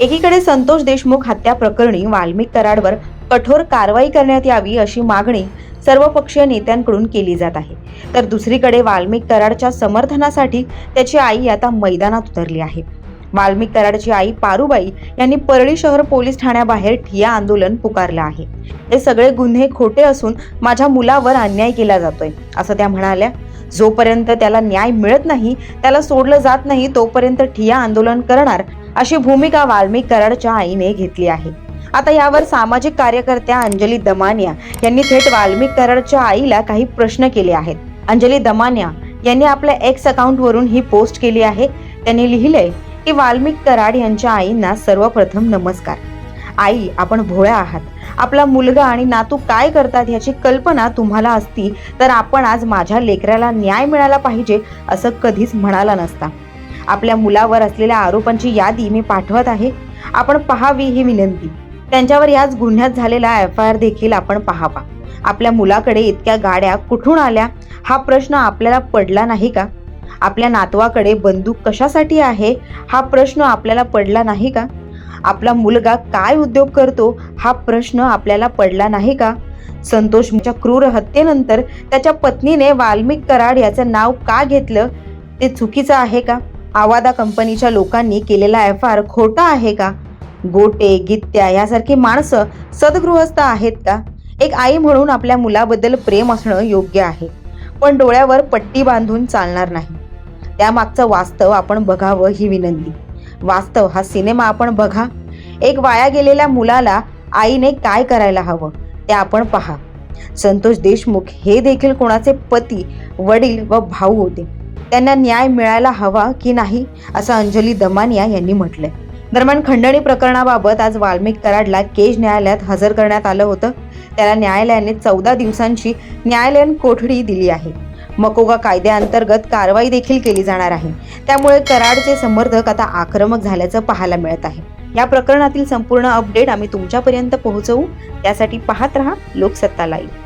एकीकडे संतोष देशमुख हत्या प्रकरणी वाल्मिक कराडवर कठोर कारवाई करण्यात यावी अशी मागणी सर्वपक्षीय नेत्यांकडून केली जात आहे. तर दुसरीकडे वाल्मिक कराडच्या समर्थनासाठी त्याची आई आता मैदानात उतरली आहे. वाल्मिक कराडची आई पारुबाई यांनी परळी शहर पोलीस ठाण्याबाहेर ठिया आंदोलन पुकारलं आहे. हे सगळे गुन्हे खोटे असून माझ्या मुलावर अन्याय केला जातोय असं त्या म्हणाल्या. जोपर्यंत त्याला न्याय मिळत नाही त्याला सोडलं जात नाही तोपर्यंत ठिया आंदोलन करणार अशी भूमिका वाल्मिक कराडच्या आईने घेतली आहे. आता यावर सामाजिक कार्यकर्त्या अंजली दमानिया यांनी थेट वाल्मिक कराडच्या आईला काही प्रश्न केले आहेत. अंजली दमानिया यांनी आपल्या एक्स अकाउंटवरून ही पोस्ट केली आहे. त्यांनी लिहिलंय की वाल्मिक कराड यांच्या आईंना सर्वप्रथम नमस्कार. आई आपण भोळ्या आहात. आपला मुलगा आणि नातू काय करतात याची कल्पना तुम्हाला असती तर आपण आज माझ्या लेकराला न्याय मिळाला पाहिजे असं कधीच म्हणाला नसता. आपल्या मुलावर असलेल्या आरोपांची यादी मी पाठवत आहे. आपण पहावी ही विनंती. त्यांच्यावर याच गुन्ह्यात झालेला एफ आय आर देखील आपण पाहावा. आपल्या मुलाकडे इतक्या गाड्या कुठून आल्या? हा प्रश्न आपल्याला पडला नाही का? आपल्या नातवाकडे बंदूक कशासाठी आहे? हा प्रश्न आपल्याला पडला नाही का? आपला मुलगा काय उद्योग करतो? हा प्रश्न आपल्याला पडला नाही का? संतोषच्या क्रूर हत्येनंतर त्याच्या पत्नीने वाल्मिक कराड याचं नाव का घेतलं? ते चुकीचं आहे का? आवादा कंपनीच्या लोकांनी केलेला एफ आर खोटा आहे का? गोटे गित्त्या यासारखी माणसं सदगृहस्थ आहेत का? एक आई म्हणून आपल्या मुलाबद्दल प्रेम असणं योग्य आहे पण डोळ्यावर पट्टी बांधून चालणार नाही. त्यामागचं वास्तव आपण बघावं ही विनंती. वास्तव हा सिनेमा आपण बघा. एक वाया गेलेल्या मुलाला आईने काय करायला हवं ते आपण पहा. संतोष देशमुख हे देखील कोणाचे पती वडील व भाऊ होते. त्यांना न्याय मिळायला हवा की नाही असं अंजली दमानिया यांनी म्हटलंय. दरम्यान खंडणी प्रकरणाबाबत आज वाल्मिक कराडला केज न्यायालयात हजर करण्यात आलं होतं. त्याला न्यायालयाने चौदा दिवसांची न्यायालयीन कोठडी दिली आहे. मकोगा कायद्याअंतर्गत कारवाई देखील केली जाणार आहे. त्यामुळे कराडचे समर्थक आता आक्रमक झाल्याचं पाहायला मिळत आहे. या प्रकरणातील संपूर्ण अपडेट आम्ही तुमच्यापर्यंत पोहोचवू. त्यासाठी पाहत रहा लोकसत्ता लाईव्ह.